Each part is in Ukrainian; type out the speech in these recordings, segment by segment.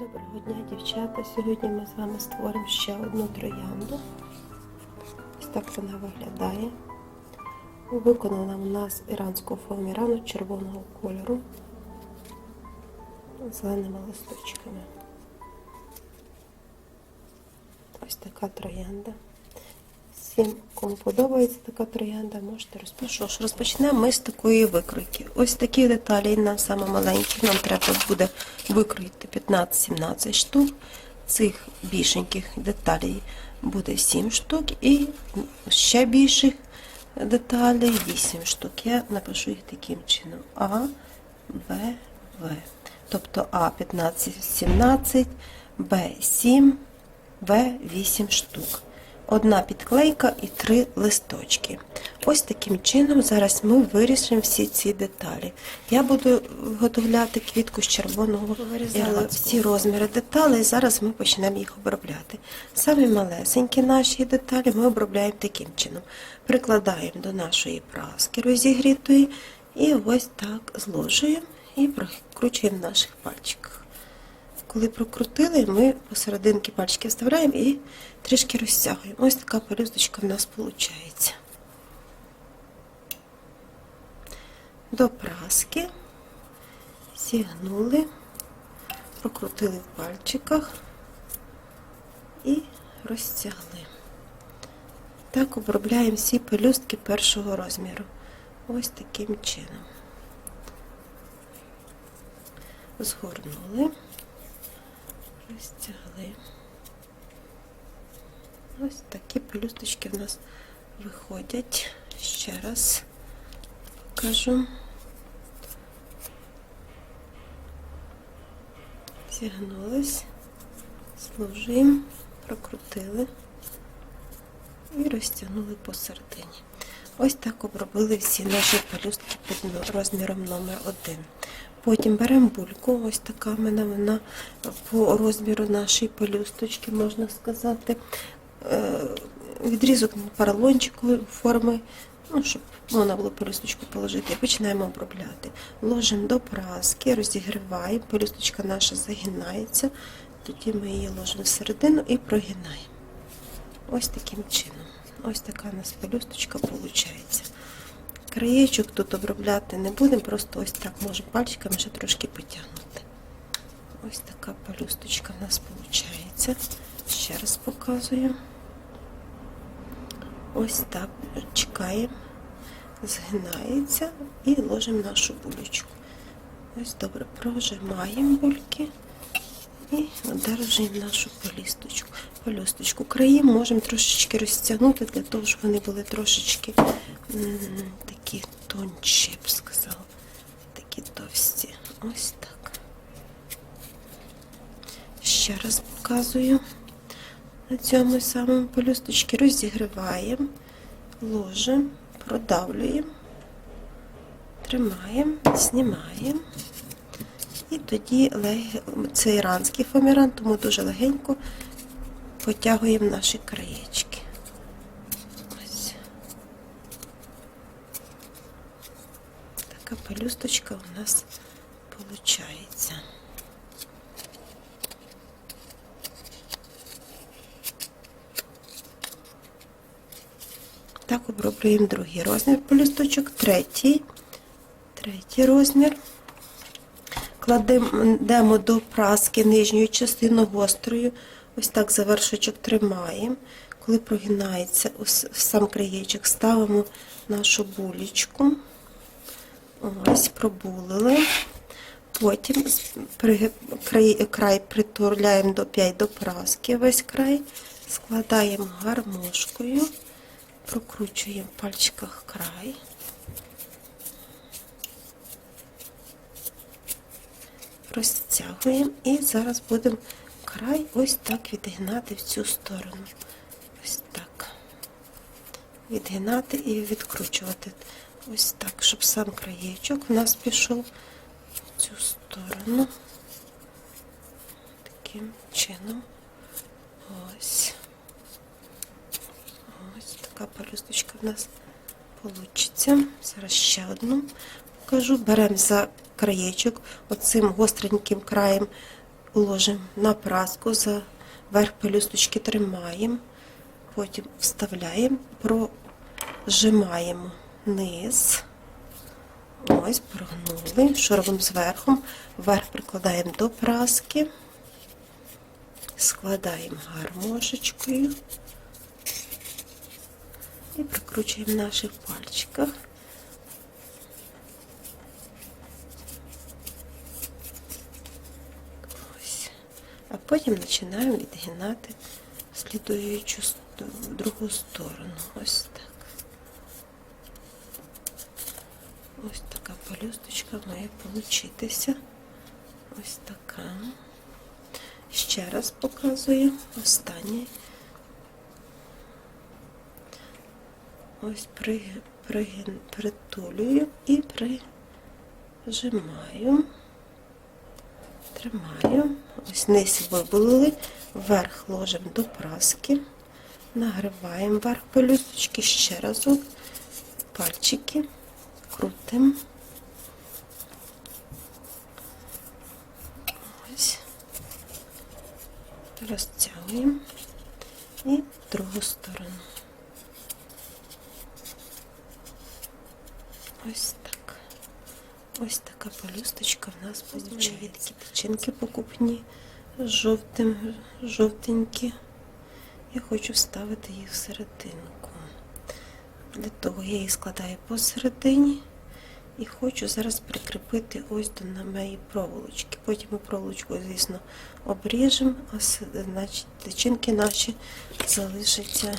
Доброго дня, дівчата. Сьогодні ми з вами створимо ще одну троянду. Ось так вона виглядає. Виконана у нас іранського фоамірану червоного кольору з зеленими листочками. Ось така троянда. Всім, кому подобається така троянда, можете розпочати. Що ж, розпочнемо ми з такої викройки. Ось такі деталі на саме маленькі. Нам треба буде викроїти 15-17 штук. Цих більшеньких деталей буде 7 штук і ще більших деталей 8 штук. Я напишу їх таким чином. А, Б, В. Тобто А 15-17, Б 7, В 8 штук одна підклейка і три листочки. Ось таким чином зараз ми вирішимо всі ці деталі. Я буду виготовляти квітку з червоного вирізала всі розміри деталей. Зараз ми почнемо їх обробляти. Самі малесенькі наші деталі ми обробляємо таким чином. Прикладаємо до нашої праски розігрітої і ось так зложуємо і прокручуємо в наших пальчиках. Коли прокрутили, ми посерединки пальчики вставляємо і трішки розтягуємо. Ось така пелюсточка в нас виходить. До праски зігнули, прокрутили в пальчиках і розтягли. Так обробляємо всі пелюстки першого розміру. Ось таким чином. Згорнули розтягли. Ось такі пелюсточки в нас виходять. Ще раз покажу. Зігнулись, служимо, прокрутили і розтягнули посередині. Ось так обробили всі наші пелюстки під розміром номер 1 Потім беремо бульку, ось така в мене вона по розміру нашої пелюсточки, можна сказати. Е, Відрізок поролончику форми, ну, щоб можна було пелюсточку положити. І починаємо обробляти. Ложимо до праски, розігріваємо, пелюсточка наша загинається, тоді ми її ложимо всередину і прогинаємо. Ось таким чином. Ось така у нас пелюсточка виходить. Краєчок тут обробляти не будемо, просто ось так можемо пальчиками ще трошки потягнути. Ось така пелюсточка в нас виходить. Ще раз показую. Ось так чекаємо, згинається і ложимо нашу булечку. Ось добре прожимаємо бульки і одержуємо нашу пелюсточку. Пелюсточку. Краї можемо трошечки розтягнути, для того, щоб вони були трошечки такі тонші, я б сказала. Такі товсті. Ось так. Ще раз показую. На цьому самому пелюсточки розігріваємо, ложимо, продавлюємо, тримаємо, знімаємо. І тоді це іранський фоаміран, тому дуже легенько потягуємо наші краєчки. Ось. Така пелюсточка у нас виходить. Так, оброблюємо другий розмір пелюсточок, третій, третій розмір. Кладемо до праски нижньою частину гострою, ось так за вершочок тримаємо. Коли прогинається ось сам краєчок, ставимо нашу булечку. Ось, пробулили. Потім край, притуляємо до 5 до праски, весь край, складаємо гармошкою, прокручуємо в пальчиках край. Розтягуємо і зараз будемо край ось так відгинати в цю сторону. Ось так. Відгинати і відкручувати. Ось так, щоб сам краєчок у нас пішов в цю сторону. Таким чином. Ось. Ось така пелюсточка в нас вийде. Зараз ще одну покажу. Беремо за краєчок, оцим гостреньким краєм ложимо на праску, за верх пелюсточки тримаємо, потім вставляємо, прожимаємо низ. Ось, прогнули. Що робимо зверху? Вверх прикладаємо до праски, складаємо гармошечкою і прикручуємо в наших пальчиках. А потім починаємо відгинати слідуючу другу сторону. Ось так. Ось така пелюсточка має получитися. Ось така. Ще раз показую. Останнє. Ось при, пригин, притулюю і прижимаю. Тримаю. Ось низ вибулили, вверх ложимо до праски, нагріваємо верх пелюсточки ще разок, пальчики крутимо. Розтягуємо і другу сторону. Ось. Ось така пелюсточка в нас виходить. Такі печінки покупні, жовтим, жовтенькі. Я хочу вставити їх всерединку. Для того я їх складаю посередині і хочу зараз прикріпити ось до на моєї проволочки. Потім ми проволочку, звісно, обріжемо, а значить, личинки наші залишаться.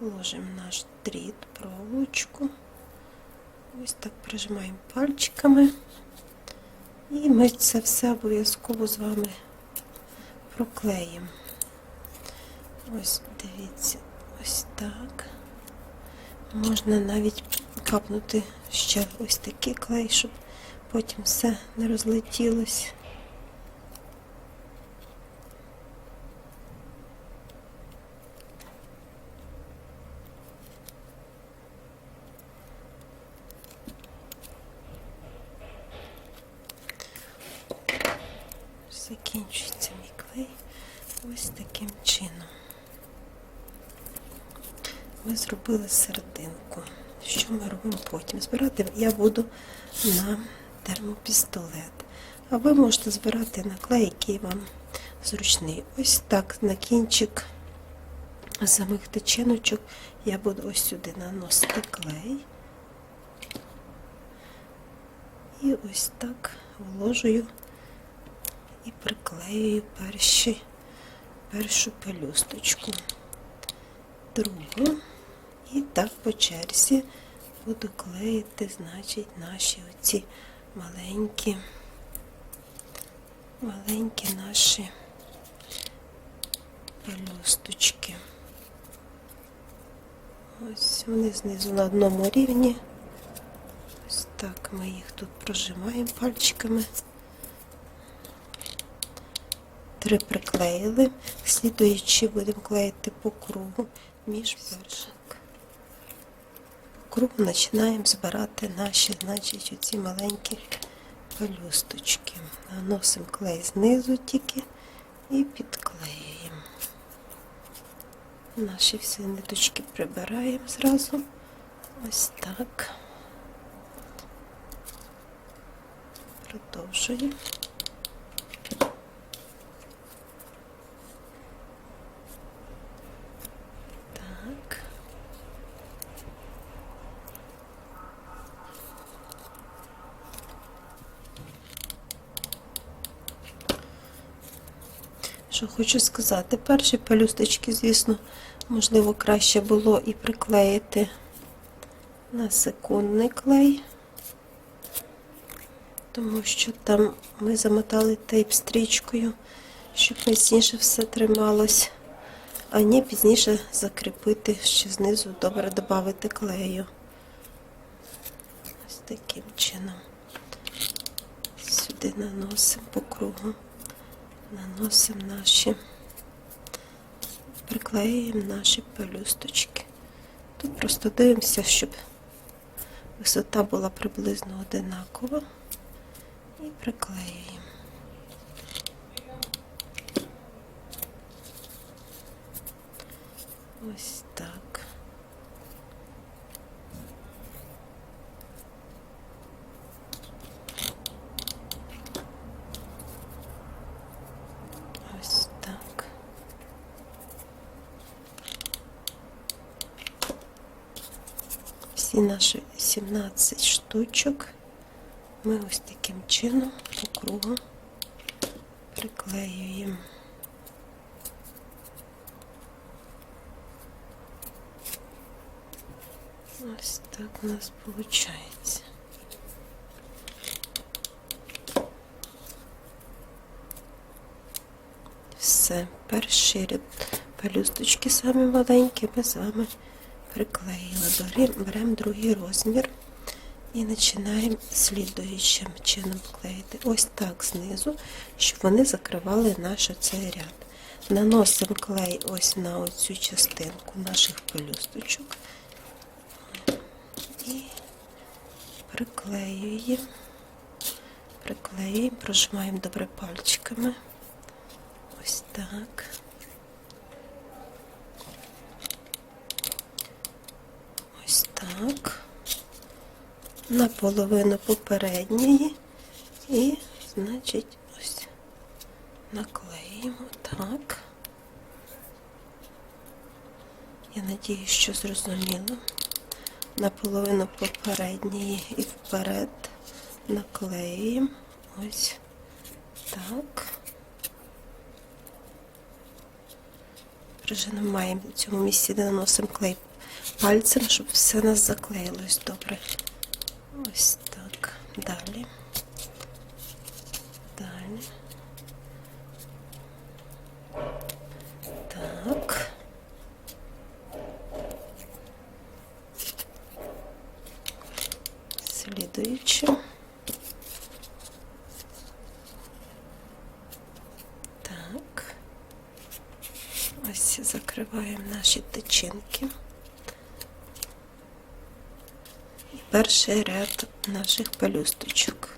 Ложимо наш дріт, проволочку. Ось так прижимаємо пальчиками. І ми це все обов'язково з вами проклеїмо. Ось дивіться, ось так. Можна навіть капнути ще ось такий клей, щоб потім все не розлетілось. Закінчується мій клей ось таким чином. Ми зробили серединку. Що ми робимо потім? Збирати я буду на термопістолет. А ви можете збирати на клей, який вам зручний. Ось так на кінчик самих тичиночок я буду ось сюди наносити клей. І ось так вложую і приклеюю перші, першу пелюсточку, другу. І так по черзі буду клеїти, значить, наші оці маленькі, маленькі наші пелюсточки. Ось вони знизу на одному рівні. Ось так ми їх тут прожимаємо пальчиками. Три приклеїли. Слідуючи будемо клеїти по кругу між перших. По кругу починаємо збирати наші, значить, оці маленькі пелюсточки. Наносимо клей знизу тільки і підклеюємо. Наші всі ниточки прибираємо зразу. Ось так. Продовжуємо. Так. Що хочу сказати, перші пелюсточки, звісно, можливо, краще було і приклеїти на секундний клей, тому що там ми замотали тейп стрічкою, щоб міцніше все трималось, а ні пізніше закріпити ще знизу, добре додати клею. Ось таким чином. Сюди наносимо по кругу, наносимо наші, приклеїмо наші пелюсточки. Тут просто дивимося, щоб висота була приблизно одинакова і приклеюємо. Ось так. наші 17 штучок ми ось таким чином по кругу приклеюємо. Ось так у нас виходить. Все, перший ряд пелюсточки самі маленькі ми з вами Приклеїли. Беремо другий розмір і починаємо слідуючим чином клеїти. Ось так знизу, щоб вони закривали наш цей ряд. Наносимо клей ось на оцю частинку наших пелюсточок і приклеюємо, приклеюємо, прожимаємо добре пальчиками. Ось так. Ось так. Наполовину попередньої. І, значить, ось наклеїмо так. Я надію, що зрозуміло. Наполовину попередньої і вперед наклеюємо. Ось так. Прижимаємо в цьому місці, де наносимо клей пальцем, щоб все нас заклеїлось добре. Ось так. Далі. Далі. Так. Слідуючи. Так. Ось закриваємо наші тичинки. Перший ряд наших пелюсточок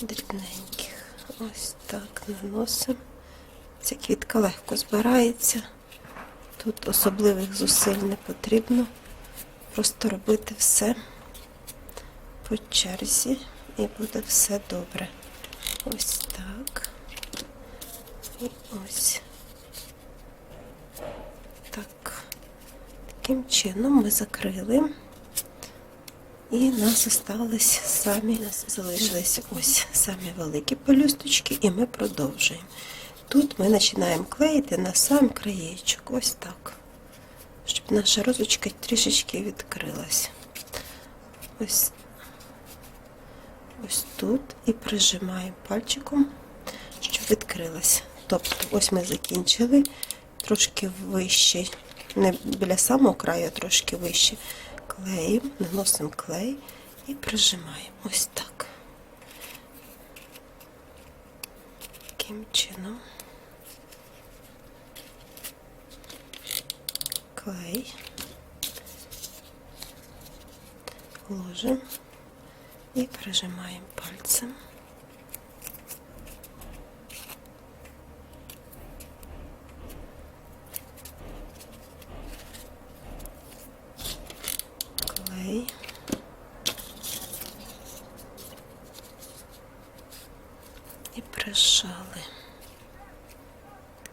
дрібненьких. Ось так наносимо. Ця квітка легко збирається. Тут особливих зусиль не потрібно. Просто робити все по черзі і буде все добре. Ось так. І ось. Так. Таким чином ми закрили. І нас остались самі, нас залишилися ось самі великі пелюсточки, і ми продовжуємо. Тут ми починаємо клеїти на сам краєчок, ось так, щоб наша розочка трішечки відкрилась. Ось, ось тут і прижимаємо пальчиком, щоб відкрилась. Тобто, ось ми закінчили трошки вище, не біля самого краю, а трошки вище. Клеїмо, наносимо клей і прижимаємо. Ось так. Таким чином. Клей. Ложимо і прижимаємо пальцем. Клей. І прижали.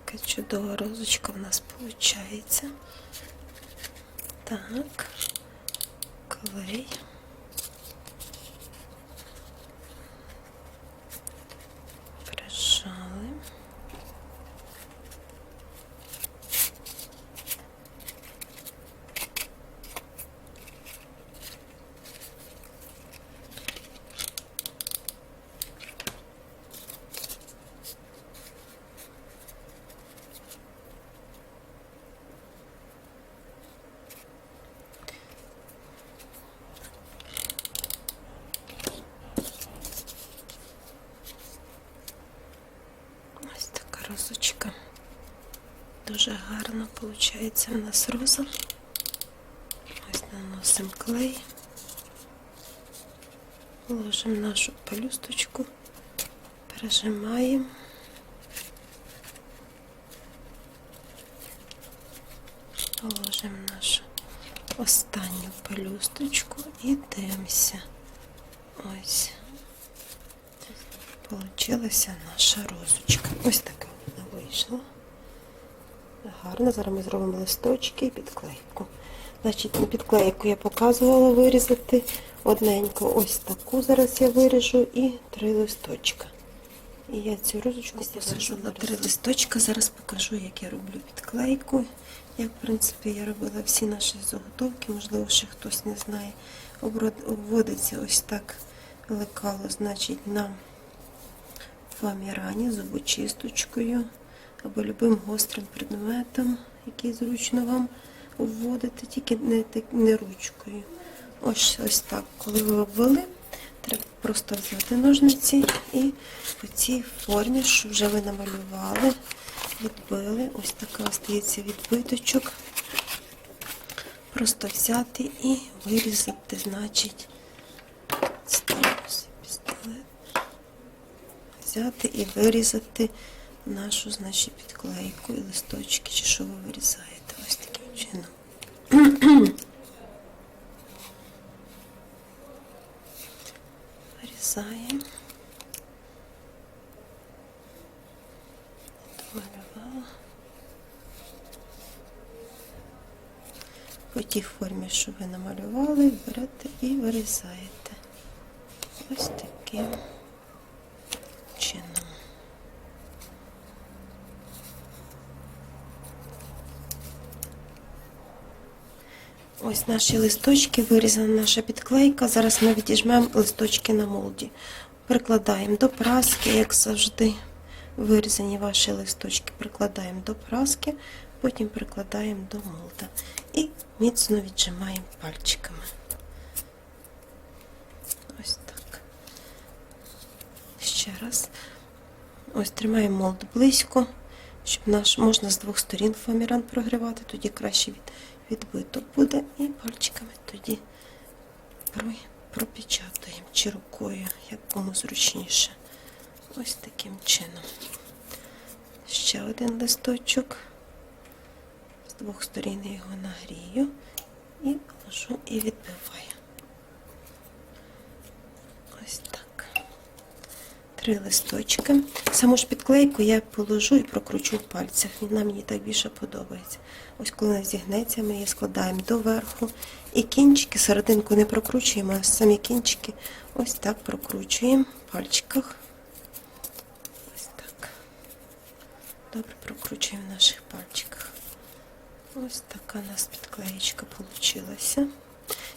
Така чудова розочка в нас виходить. Так, клей. Прижали. Ось така розочка. Дуже гарно виходить у нас роза. Ось наносимо клей, ложимо нашу пелюсточку, пережимаємо. в'яжемо нашу останню пелюсточку і дивимося. Ось. Получилася наша розочка. Ось така вона вийшла. Гарно. Зараз ми зробимо листочки і підклейку. Значить, на підклейку я показувала вирізати одненько. Ось таку зараз я виріжу і три листочка. І я цю розочку посажу на три листочка. Зараз покажу, як я роблю підклейку. Як, в принципі, я робила всі наші заготовки, можливо, ще хтось не знає. Обводиться ось так лекало, значить, на фоамірані зубочисточкою або любим гострим предметом, який зручно вам вводити, тільки не, не ручкою. Ось ось так. Коли ви обвели, треба просто взяти ножниці і по цій формі, що вже ви намалювали, відбили. Ось така остається відбиточок. Просто взяти і вирізати, значить, ставлюся пістолет взяти і вирізати нашу, значить, підклейку і листочки, чи що ви вирізаєте ось таким чином. Вирізаємо. Домалювала. По тій формі, що ви намалювали, берете і вирізаєте. Ось таким чином. Ось наші листочки, вирізана наша підклейка. Зараз ми відіжмемо листочки на молді. Прикладаємо до праски, як завжди. Вирізані ваші листочки прикладаємо до праски, потім прикладаємо до молда. І міцно віджимаємо пальчиками. Ось так. Ще раз. Ось тримаємо молд близько, щоб наш можна з двох сторін фоаміран прогрівати, тоді краще від, відбито буде. І пальчиками тоді пропечатаємо чи рукою, як кому зручніше. Ось таким чином. Ще один листочок. З двох сторін його нагрію і положу і відбиваю. Ось так. Три листочки. Саму ж підклейку я положу і прокручу в пальцях. Вона мені так більше подобається. Ось коли вона зігнеться, ми її складаємо доверху. І кінчики, серединку не прокручуємо, а самі кінчики ось так прокручуємо в пальчиках. Ось так. Добре прокручуємо в наших пальчиках. Ось така у нас підклеєчка вийшла.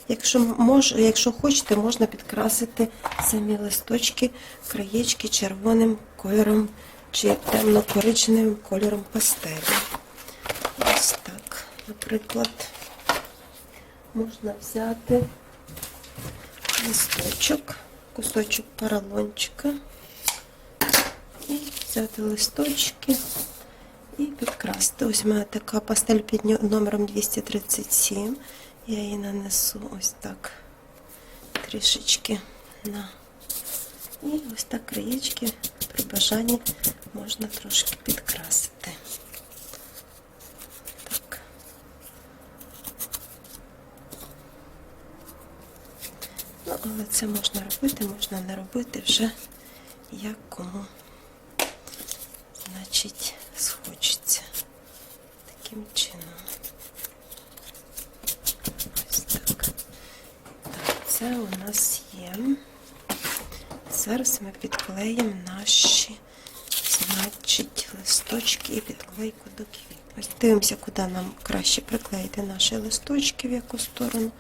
Якщо мож, якщо хочете, можна підкрасити самі листочки, краєчки червоним кольором чи темно-коричневим кольором пастелі. Ось так. Наприклад, можна взяти листочок, кусочок поролончика і взяти листочки і підкрасити. Ось у мене така пастель під номером 237. Я її нанесу ось так трішечки на. І ось так краєчки при бажанні можна трошки підкрасити. Так. Ну, але це можна робити, можна не робити вже як кому, значить, схочеться. Таким чином. Це у нас є. Зараз ми підклеїмо наші, значить, листочки і підклейку до квіт. Дивимося, куди нам краще приклеїти наші листочки, в яку сторону,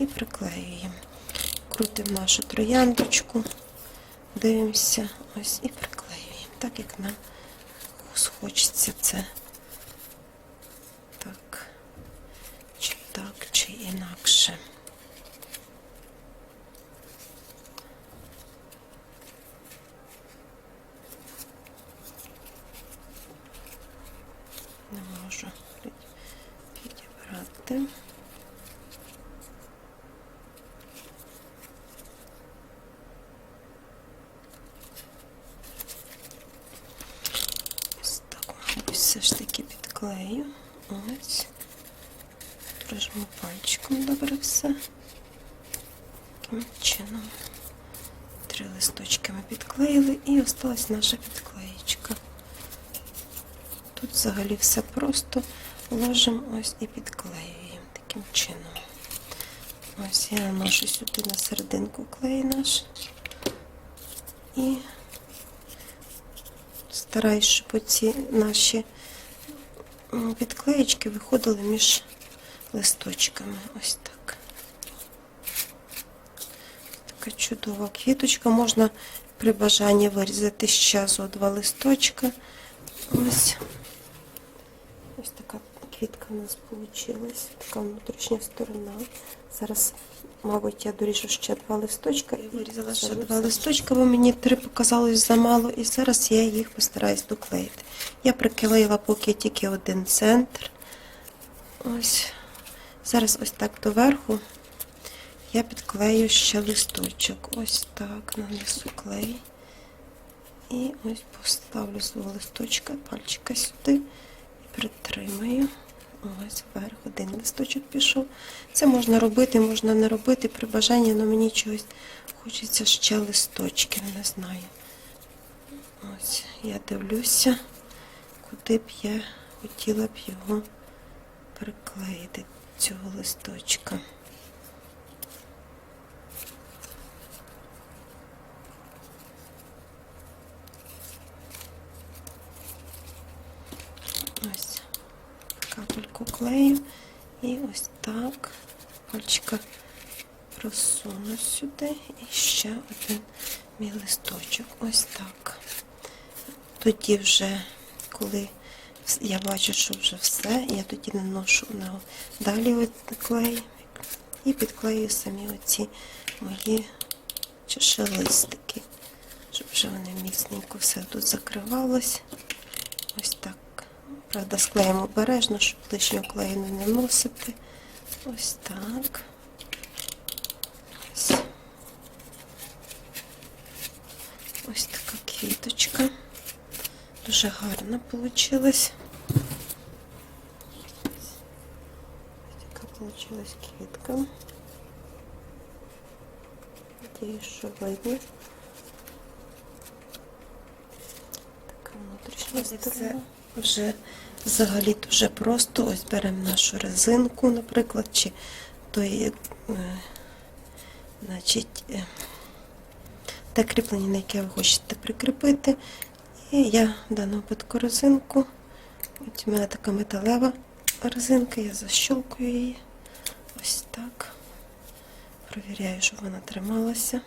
і приклеюємо. Крутимо нашу трояндочку, дивимося, ось і приклеюємо, так як нам схочеться це. Так, чи так, чи інакше. Не можу підібрати. Ось так, мабуть, все ж таки підклею. Ось. Прикладаємо пальчиком добре все. Таким чином. Три листочки ми підклеїли і осталась наша підклеєчка. Тут взагалі все просто ложимо ось і підклеюємо таким чином. Ось я наношу сюди на серединку клей наш і стараюсь, щоб оці наші підклеєчки виходили між листочками. Ось так. Така чудова квіточка. Можна при бажанні вирізати ще зо два листочка. Ось. Ось така квітка у нас вийшла. Така внутрішня сторона. Зараз, мабуть, я доріжу ще два листочка. Я вирізала ще два листочка, бо мені три показалось замало. І зараз я їх постараюсь доклеїти. Я приклеїла поки тільки один центр. Ось. Зараз ось так доверху я підклею ще листочок. Ось так нанесу клей. І ось поставлю свого листочка, пальчика сюди і притримаю. Ось вверх один листочок пішов. Це можна робити, можна не робити при бажанні, але мені чогось хочеться ще листочки, не знаю. Ось я дивлюся, куди б я хотіла б його приклеїти цього листочка. Ось капельку клею і ось так пальчика просуну сюди і ще один мій листочок. Ось так. Тоді вже, коли я бачу, що вже все, я тоді наношу на далі клей і підклею самі оці мої чашелистики, щоб вже вони міцненько все тут закривалось. Ось так. Правда, склеїмо обережно, щоб лишнього клею не наносити. Ось так. Ось. Ось така квіточка. Дуже гарна вийшла. Така вийшла квітка. Надіюсь, що видно. Така внутрішня сторона. Вже взагалі дуже просто. Ось беремо нашу резинку, наприклад, чи той, е, значить, е, те кріплення, на яке ви хочете прикріпити. І я в даному випадку резинку. Ось у мене така металева резинка, я защолкую її. Ось так. Провіряю, щоб вона трималася.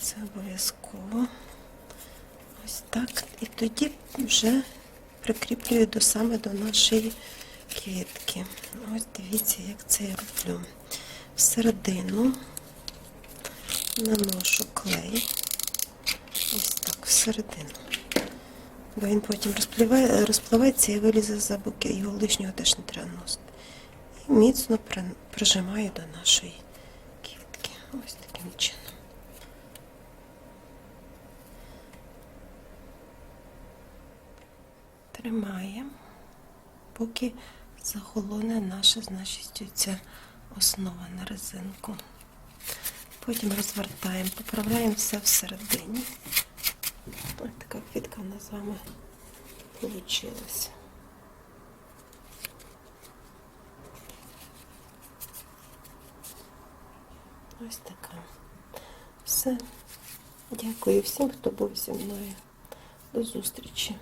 Це обов'язково. Ось так. І тоді вже прикріплюю до саме до нашої квітки. Ось дивіться, як це я роблю. Всередину наношу клей. Ось так, всередину. Бо він потім розпливається і вилізе за боки. Його лишнього теж не треба носити. І міцно прижимаю до нашої квітки. Ось таким чином. Тримаємо, поки захолоне наша, значить, ця основа на резинку. Потім розвертаємо, поправляємо все всередині. Ось така квітка в нас з вами вийшла. Ось така. Все. Дякую всім, хто був зі мною. До зустрічі.